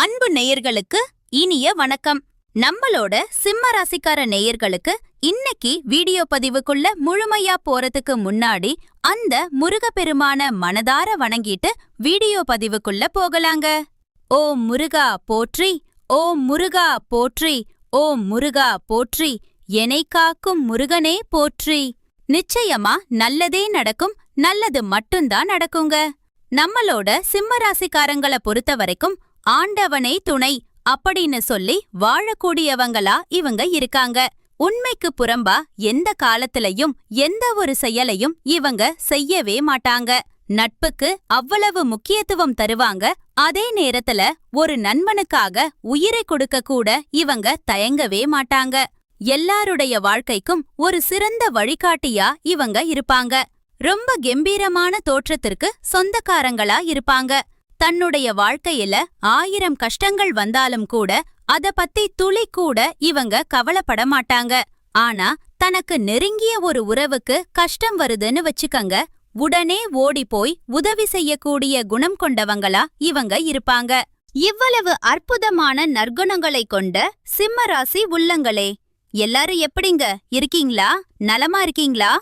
அன்பு நேயர்களுக்கு இனிய வணக்கம். நம்மளோட சிம்ம ராசிக்கார நேயர்களுக்கு இன்னைக்கு வீடியோ பதிவுக்குள்ள முழுமையா போறதுக்கு முன்னாடி அந்த முருகப்பெருமான மனதார வணங்கிட்டு வீடியோ பதிவுக்குள்ள போகலாங்க. ஓ முருகா போற்றி ஓ முருகா போற்றி ஓ முருகா போற்றி எனை காக்கும் முருகனே போற்றி. நிச்சயமா நல்லதே நடக்கும் நல்லது மட்டும்தான் நடக்குங்க. நம்மளோட சிம்ம ராசிக்காரங்கள பொறுத்த வரைக்கும் ஆண்டவனே துணை அப்படின்னு சொல்லி வாழக்கூடியவங்களா இவங்க இருக்காங்க. உண்மைக்கு புறம்பா எந்த காலத்திலையும் எந்த ஒரு செயலையும் இவங்க செய்யவே மாட்டாங்க. நட்புக்கு அவ்வளவு முக்கியத்துவம் தருவாங்க. அதே நேரத்துல ஒரு நண்பனுக்காக உயிரை கொடுக்க கூட இவங்க தயங்கவே மாட்டாங்க. எல்லாருடைய வாழ்க்கைக்கும் ஒரு சிறந்த வழிகாட்டியா இவங்க இருப்பாங்க. ரொம்ப கெம்பீரமான தோற்றத்திற்கு சொந்தக்காரங்களா இருப்பாங்க. தன்னுடைய வாழ்க்கையில ஆயிரம் கஷ்டங்கள் வந்தாலும் கூட அத பத்தி துளி கூட இவங்க கவலைப்பட மாட்டாங்க. ஆனா தனக்கு நெருங்கிய ஒரு உறவுக்கு கஷ்டம் வருதுன்னு வச்சுக்கங்க. உடனே ஓடி போய் உதவி செய்யக்கூடிய குணம் கொண்டவங்களா இவங்க இருப்பாங்க. இவ்வளவு அற்புதமான நற்குணங்களை கொண்ட சிம்ம ராசி உள்ளங்களே எல்லாரும் எப்படிங்க? இருக்கீங்களா? நலமா இருக்கீங்களா?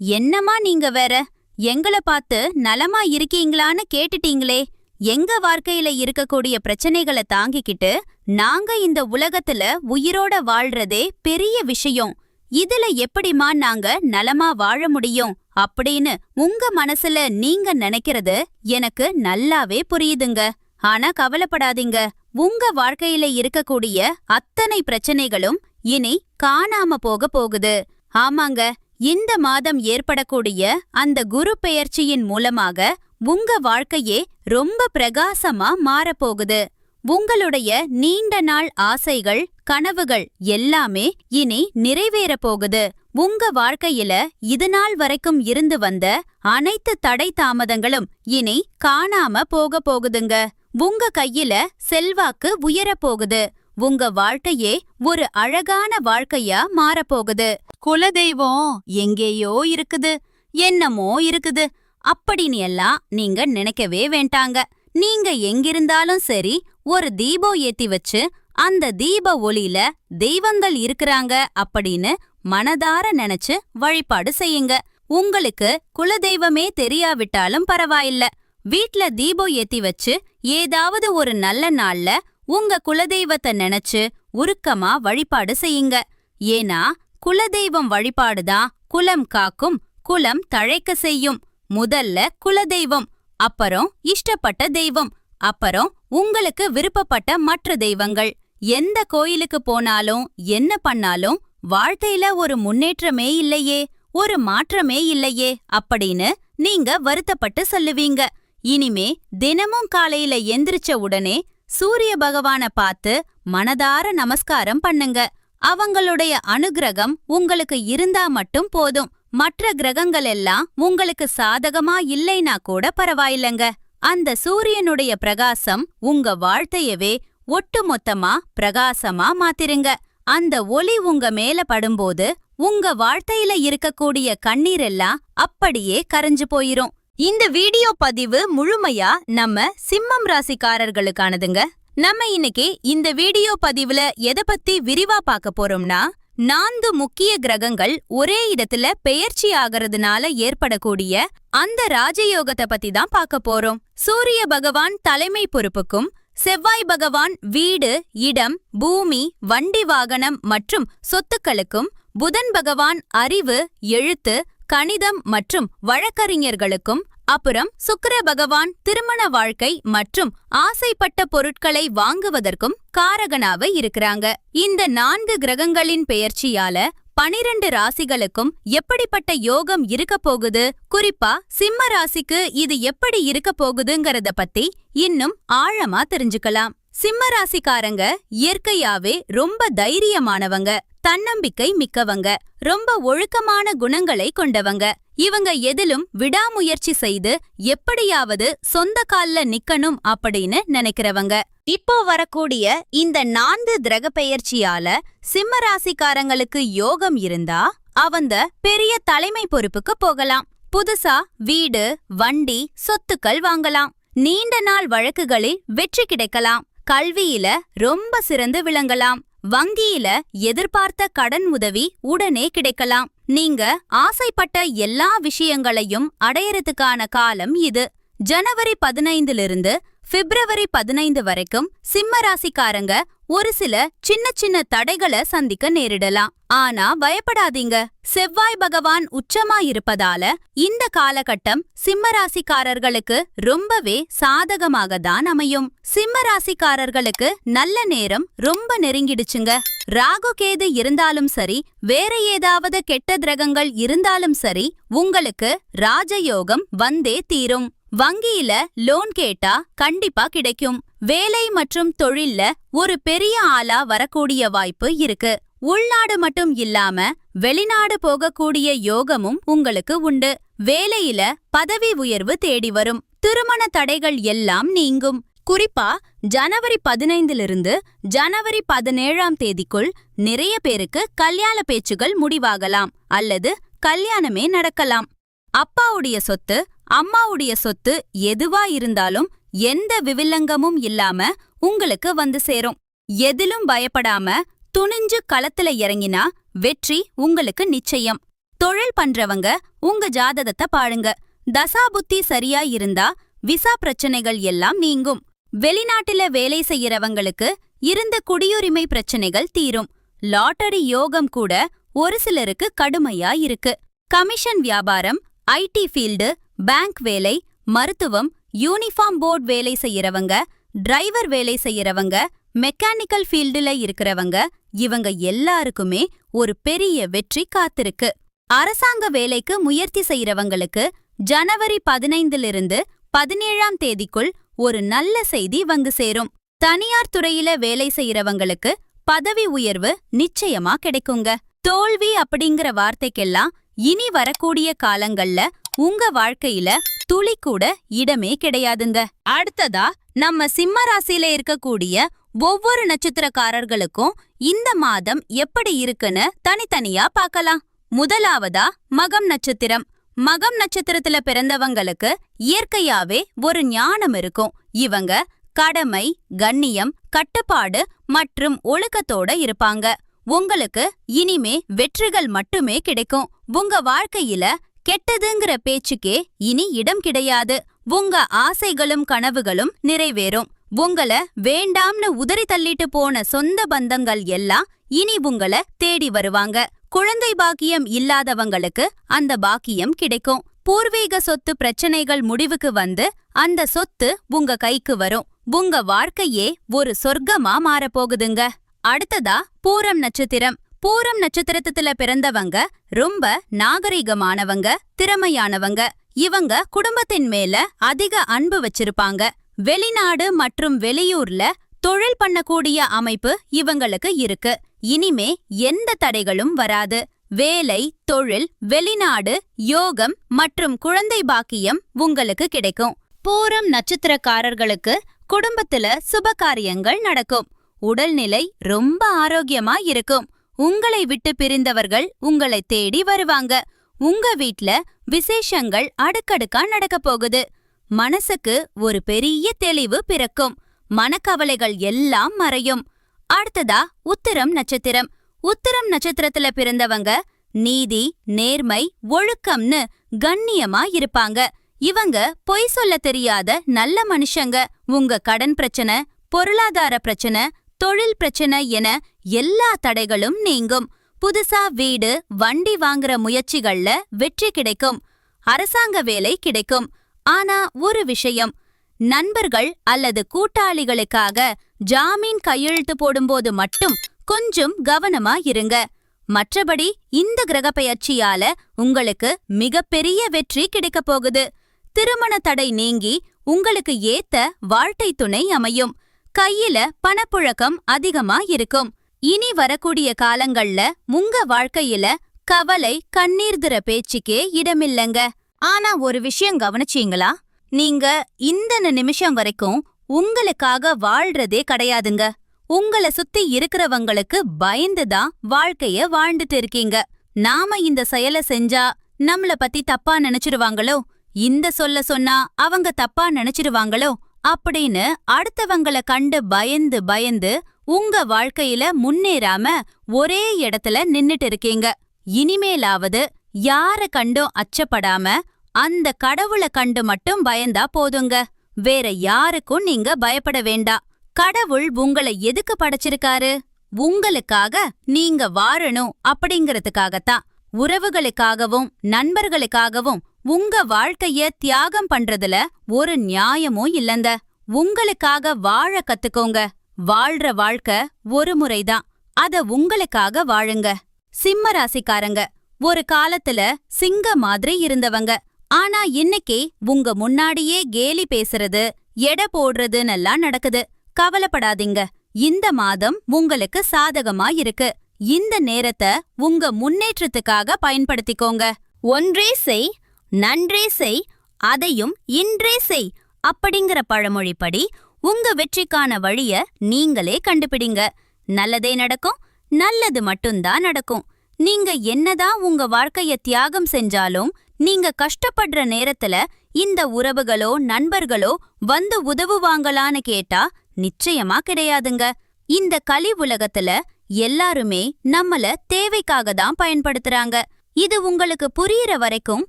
என்னமா நீங்க வேற? எங்கள பார்த்து நலமா இருக்கீங்களான்னு கேட்டுட்டீங்களே. எங்க வாழ்க்கையில இருக்கக்கூடிய பிரச்சனைகளை தாங்கிக்கிட்டு நாங்க இந்த உலகத்துல உயிரோட வாழ்றதே பெரிய விஷயம். இதுல எப்படிமா நாங்க நலமா வாழ முடியும் அப்படின்னு உங்க மனசுல நீங்க நினைக்கிறது எனக்கு நல்லாவே புரியுதுங்க. ஆனா கவலைப்படாதீங்க. உங்க வாழ்க்கையில இருக்கக்கூடிய அத்தனை பிரச்சனைகளும் இனி காணாம போக போகுது. ஆமாங்க இந்த மாதம் ஏற்படக்கூடிய அந்த குரு பெயர்ச்சியின் மூலமாக உங்க வாழ்க்கையே ரொம்ப பிரகாசமா மாறப்போகுது. உங்களுடைய நீண்ட நாள் ஆசைகள் கனவுகள் எல்லாமே இனி நிறைவேறப் போகுது. உங்க வாழ்க்கையில இது நாள் வரைக்கும் இருந்து வந்த அனைத்து தடை தாமதங்களும் இனி காணாம போக போகுதுங்க. உங்க கையில செல்வாக்கு உயரப் போகுது. உங்க வாழ்க்கையே ஒரு அழகான வாழ்க்கையா மாறப்போகுது குலதெய்வம் எங்கேயோ இருக்குது. என்னமோ இருக்குது. அப்படின்னு எல்லாம் நீங்க நினைக்கவே வேண்டாங்க. நீங்க எங்கிருந்தாலும் சரி ஒரு தீபம் ஏத்தி வச்சு அந்த தீப ஒளியில தெய்வங்கள் இருக்கிறாங்க அப்படின்னு மனதார நினைச்சு வழிபாடு செய்யுங்க. உங்களுக்கு குலதெய்வமே தெரியாவிட்டாலும் பரவாயில்ல. வீட்ல தீபம் ஏத்தி வச்சு ஏதாவது ஒரு நல்ல நாள்ல உங்க குலதெய்வத்தை நினைச்சு உருக்கமா வழிபாடு செய்யுங்க. ஏன்னா குலதெய்வம் வழிபாடுதான் குலம் காக்கும் குலம் தழைக்க செய்யும். முதல்ல குலதெய்வம் அப்புறம் இஷ்டப்பட்ட தெய்வம் அப்புறம் உங்களுக்கு விருப்பப்பட்ட மற்ற தெய்வங்கள். எந்த கோயிலுக்கு போனாலும் என்ன பண்ணாலும் வாழ்க்கையில ஒரு முன்னேற்றமே இல்லையே ஒரு மாற்றமே இல்லையே அப்படின்னு நீங்க வருத்தப்பட்டு சொல்லுவீங்க. இனிமே தினமும் காலையில எந்திரிச்ச உடனே சூரிய பகவான பார்த்து மனதார நமஸ்காரம் பண்ணுங்க. அவங்களுடைய அனுகிரகம் உங்களுக்கு இருந்தா மட்டும் போதும். மற்ற கிரகங்கள் எல்லாம் உங்களுக்கு சாதகமா இல்லைனா கூட பரவாயில்லங்க. அந்த சூரியனுடைய பிரகாசம் உங்க வாழ்த்தையவே ஒட்டுமொத்தமா பிரகாசமா மாத்திருங்க. அந்த ஒளி உங்க மேல படும்போது உங்க வாழ்க்கையில இருக்கக்கூடிய கண்ணீர் எல்லாம் அப்படியே கரைஞ்சு போயிரும். இந்த வீடியோ பதிவு முழுமையா நம்ம சிம்மம் ராசிக்காரர்களுக்கானதுங்க. நம்ம இன்னைக்கு இந்த வீடியோ பதிவுல எத பத்தி விரிவா பார்க்க போறோம்னா நான்கு முக்கிய கிரகங்கள் ஒரே இடத்துல பெயர்ச்சி ஆகிறதுனால ஏற்படக்கூடிய அந்த ராஜயோகத்தை பத்தி தான் பார்க்க போறோம். சூரிய பகவான் தலைமை பொறுப்புக்கும் செவ்வாய் பகவான் வீடு இடம் பூமி வண்டி வாகனம் மற்றும் சொத்துக்களுக்கும் புதன் பகவான் அறிவு எழுத்து கணிதம் மற்றும் வழக்கறிஞர்களுக்கும் அப்புறம் சுக்கர பகவான் திருமண வாழ்க்கை மற்றும் ஆசைப்பட்ட பொருட்களை வாங்குவதற்கும் காரகனாக இருக்கிறாங்க. இந்த நான்கு கிரகங்களின் பெயர்ச்சியால பனிரெண்டு ராசிகளுக்கும் எப்படிப்பட்ட யோகம் இருக்க போகுது? குறிப்பா சிம்ம ராசிக்கு இது எப்படி இருக்க போகுதுங்கறத பத்தி இன்னும் ஆழமா தெரிஞ்சுக்கலாம். சிம்ம ராசிக்காரங்க இயற்கையாவே ரொம்ப தைரியமானவங்க தன்னம்பிக்கை மிக்கவங்க ரொம்ப ஒழுக்கமான குணங்களை கொண்டவங்க. இவங்க எதிலும் விடாமுயற்சி செய்து எப்படியாவது சொந்த கால்ல நிக்கணும் அப்படின்னு நினைக்கிறவங்க. இப்போ வரக்கூடிய இந்த நான்கு கிரக பெயர்ச்சியால சிம்ம ராசிக்காரங்களுக்கு யோகம் இருந்தா அவந்த பெரிய தலைமை பொறுப்புக்கு போகலாம். புதுசா வீடு வண்டி சொத்துக்கள் வாங்கலாம். நீண்ட நாள் வழக்குகளில் வெற்றி கிடைக்கலாம். கல்வியில ரொம்ப சிறந்து விளங்கலாம். வங்கியில எதிர்பார்த்த கடன் உதவி உடனே கிடைக்கலாம். நீங்க ஆசைப்பட்ட எல்லா விஷயங்களையும் அடையறதுக்கான காலம் இது. ஜனவரி பதினைந்திலிருந்து பிப்ரவரி பதினைந்து வரைக்கும் சிம்ம ராசிக்காரங்க ஒரு சில சின்ன சின்ன தடைகளை சந்திக்க நேரிடலாம். ஆனா பயப்படாதீங்க. செவ்வாய் பகவான் உச்சமா இருப்பதால இந்த காலகட்டம் சிம்ம ராசிக்காரர்களுக்கு ரொம்பவே சாதகமாக தான் அமையும். சிம்ம ராசிக்காரர்களுக்கு நல்ல நேரம் ரொம்ப நெருங்கிடுச்சுங்க. ராகு கேது இருந்தாலும் சரி வேற ஏதாவது கெட்ட கிரகங்கள் இருந்தாலும் சரி உங்களுக்கு ராஜயோகம் வந்தே தீரும். வங்கியில லோன் கேட்டா கண்டிப்பா கிடைக்கும். வேலை மற்றும் தொழில்ல ஒரு பெரிய ஆளா வரக்கூடிய வாய்ப்பு இருக்கு. உள்நாடு மட்டும் இல்லாம வெளிநாடு போகக்கூடிய யோகமும் உங்களுக்கு உண்டு. வேலையில பதவி உயர்வு தேடி வரும். திருமண தடைகள் எல்லாம் நீங்கும். குறிப்பா ஜனவரி பதினைந்திலிருந்து ஜனவரி பதினேழாம் தேதிக்குள் நிறைய பேருக்கு கல்யாண பேச்சுகள் முடிவாகலாம் அல்லது கல்யாணமே நடக்கலாம். அப்பாவுடைய சொத்து அம்மாவுடைய சொத்து எதுவா இருந்தாலும் எந்த விவில்லங்கமும் இல்லாம உங்களுக்கு வந்து சேரும். எதிலும் பயப்படாம துணிஞ்சு களத்துல இறங்கினா வெற்றி உங்களுக்கு நிச்சயம். தொழில் பண்றவங்க உங்க ஜாதகத்தை பாருங்க. தசாபுத்தி சரியா இருந்தா விசா பிரச்சனைகள் எல்லாம் நீங்கும். வெளிநாட்டுல வேலை செய்யறவங்களுக்கு இருந்த குடியுரிமை பிரச்சனைகள் தீரும். லாட்டரி யோகம் கூட ஒரு சிலருக்கு கடுமையா இருக்கு. கமிஷன் வியாபாரம் ஐடி ஃபீல்டு பேங்க் வேலை மருத்துவம் யூனிஃபார்ம் போர்டு வேலை செய்யறவங்க டிரைவர் வேலை செய்யறவங்க மெக்கானிக்கல் ஃபீல்டுல இருக்கிறவங்க இவங்க எல்லாருக்குமே ஒரு பெரிய வெற்றி காத்திருக்கு. அரசாங்க வேலைக்கு முயற்சி செய்யறவங்களுக்கு ஜனவரி பதினைந்திலிருந்து பதினேழாம் தேதிக்குள் ஒரு நல்ல செய்தி வந்து சேரும். தனியார் துறையில வேலை செய்யறவங்களுக்கு பதவி உயர்வு நிச்சயமா கிடைக்குங்க. தோல்வி அப்படிங்கிற வார்த்தைக்கெல்லாம் இனி வரக்கூடிய காலங்கள்ல உங்க வாழ்க்கையில துளி கூட இடமே கிடையாதுங்க. அடுத்ததா நம்ம சிம்ம ராசியில இருக்கக்கூடிய ஒவ்வொரு நட்சத்திரக்காரர்களுக்கும் இந்த மாதம் எப்படி இருக்குன்னு தனித்தனியா பார்க்கலாம். முதலாவதா மகம் நட்சத்திரம். மகம் நட்சத்திரத்துல பிறந்தவங்களுக்கு இயற்கையாவே ஒரு ஞானம் இருக்கும். இவங்க கடமை கண்ணியம் கட்டுப்பாடு மற்றும் ஒழுக்கத்தோட இருப்பாங்க. உங்களுக்கு இனிமே வெற்றிகள் மட்டுமே கிடைக்கும். உங்க வாழ்க்கையில கெட்டதுங்கிற பேச்சுக்கே இனி இடம் கிடையாது. உங்க ஆசைகளும் கனவுகளும் நிறைவேறும். உங்கள வேண்டாம்னு உதறி தள்ளிட்டு போன சொந்த பந்தங்கள் எல்லாம் இனி உங்கள தேடி வருவாங்க. குழந்தை பாக்கியம் இல்லாதவங்களுக்கு அந்த பாக்கியம் கிடைக்கும். பூர்வீக சொத்து பிரச்சனைகள் முடிவுக்கு வந்து அந்த சொத்து உங்க கைக்கு வரும். உங்க வாழ்க்கையே ஒரு சொர்க்கமா மாறப்போகுதுங்க. அடுத்ததா பூரம் நட்சத்திரம். பூரம் நட்சத்திரத்துல பிறந்தவங்க ரொம்ப நாகரிகமானவங்க திறமையானவங்க. இவங்க குடும்பத்தின் மேல அதிக அன்பு வச்சிருப்பாங்க. வெளிநாடு மற்றும் வெளியூர்ல தொழில் பண்ணக்கூடிய அமைப்பு இவங்களுக்கு இருக்கு. இனிமே எந்த தடைகளும் வராது. வேலை தொழில் வெளிநாடு யோகம் மற்றும் குழந்தை பாக்கியம் உங்களுக்கு கிடைக்கும். பூரம் நட்சத்திரக்காரர்களுக்கு குடும்பத்துல சுப காரியங்கள் நடக்கும். உடல்நிலை ரொம்ப ஆரோக்கியமா இருக்கும். உங்களை விட்டு பிரிந்தவர்கள் உங்களை தேடி வருவாங்க. உங்க வீட்ல விசேஷங்கள் அடுக்கடுக்கா நடக்க போகுது. மனசுக்கு ஒரு பெரிய தெளிவு பிறக்கும். மனக்கவலைகள் எல்லாம் மறையும். அடுத்ததா உத்திரம் நட்சத்திரம். உத்திரம் நட்சத்திரத்துல பிறந்தவங்க நீதி நேர்மை ஒழுக்கம்னு கண்ணியமா இருப்பாங்க. இவங்க பொய் சொல்ல தெரியாத நல்ல மனுஷங்க. உங்க கடன் பிரச்சனை பொருளாதார பிரச்சனை தொழில் பிரச்சனை என எல்லா தடைகளும் நீங்கும். புதுசா வீடு வண்டி வாங்குற முயற்சிகள்ல வெற்றி கிடைக்கும். அரசாங்க வேலை கிடைக்கும். ஆனா ஒரு விஷயம் நண்பர்கள் அல்லது கூட்டாளிகளுக்காக ஜாமீன் கையெழுத்து போடும்போது மட்டும் கொஞ்சம் கவனமா இருங்க. மற்றபடி இந்த கிரகப்பெயர்ச்சியால உங்களுக்கு மிகப்பெரிய வெற்றி கிடைக்கப் போகுது. திருமண தடை நீங்கி உங்களுக்கு ஏத்த வாழ்க்கை துணை அமையும். கையில பணப்புழக்கம் அதிகமா இருக்கும். இனி வரக்கூடிய காலங்கள்ல உங்க வாழ்க்கையில கவலை கண்ணீர்துற பேச்சுக்கே இடமில்லங்க. ஆனா ஒரு விஷயம் கவனிச்சீங்களா? நீங்க இந்த நிமிஷம் வரைக்கும் உங்களுக்காக வாழ்றதே கிடையாதுங்க. உங்கள சுத்தி இருக்கிறவங்களுக்கு பயந்துதான் வாழ்க்கைய வாழ்ந்துட்டு இருக்கீங்க. நாம இந்த செயல செஞ்சா நம்மள பத்தி தப்பா நினைச்சிருவாங்களோ? இந்த சொல்ல சொன்னா அவங்க தப்பா நினைச்சிருவாங்களோ? அப்படின்னு அடுத்தவங்கள கண்டு பயந்து பயந்து உங்க வாழ்க்கையில முன்னேறாம ஒரே இடத்துல நின்னுட்டு இருக்கீங்க. இனிமேலாவது யார கண்டும் அச்சப்படாம அந்த கடவுள கண்டு மட்டும் பயந்தா போதுங்க. வேற யாருக்கும் நீங்க பயப்பட வேண்டா. கடவுள் உங்களை எதுக்கு படைச்சிருக்காரு? உங்களுக்காக நீங்க வாழணும் அப்படிங்கறதுக்காகத்தான். உறவுகளுக்காகவும் நண்பர்களுக்காகவும் உங்க வாழ்க்கைய தியாகம் பண்றதுல ஒரு நியாயமும் இல்லங்க. உங்களுக்காக வாழ கத்துக்கோங்க. வாழ்ற வாழ்க்கை ஒரு முறைதான். அத உங்களுக்காக வாழுங்க. சிம்ம ராசிக்காரங்க ஒரு காலத்துல சிங்க மாதிரி இருந்தவங்க. ஆனா இன்னைக்கு உங்க முன்னாடியே கேலி பேசுறது எடை போடுறதுன்னெல்லாம் நடக்குது. கவலைப்படாதீங்க. இந்த மாதம் உங்களுக்கு சாதகமா இருக்கு. இந்த நேரத்தை உங்க முன்னேற்றத்துக்காக பயன்படுத்திக்கோங்க. ஒன்றே செய் நன்றே செய் அதையும் இன்றே செய் அப்படிங்கிற பழமொழிப்படி உங்க வெற்றிக்கான வழிய நீங்களே கண்டுபிடிங்க. நல்லதே நடக்கும் நல்லது மட்டும்தான் நடக்கும். நீங்க என்னதான் உங்க வாழ்க்கைய தியாகம் செஞ்சாலும் நீங்க கஷ்டப்படுற நேரத்துல இந்த உறவுகளோ நண்பர்களோ வந்து உதவுவாங்களான்னு கேட்டா நிச்சயமா கிடையாதுங்க. இந்த கலி உலகத்துல எல்லாருமே நம்மள தேவைக்காக தான் பயன்படுத்துறாங்க. இது உங்களுக்கு புரியற வரைக்கும்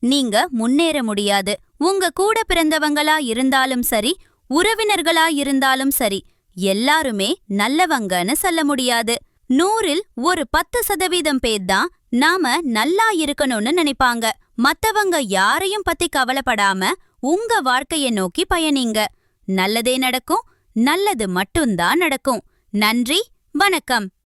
நீங்க முன்னேற முடியாது. உங்க கூட பிறந்தவங்களா இருந்தாலும் சரி உறவினர்களா இருந்தாலும் சரி எல்லாருமே நல்லவங்கன்னு சொல்ல முடியாது. நூறில் ஒரு பத்து சதவீதம் பேர் தான் நாம நல்லா இருக்கணும்னு நினைப்பாங்க. மத்தவங்க யாரையும் பத்தி கவலைப்படாம உங்க வாழ்க்கைய நோக்கி பயணிங்க. நல்லதே நடக்கும் நல்லது மட்டும்தான் நடக்கும். நன்றி வணக்கம்.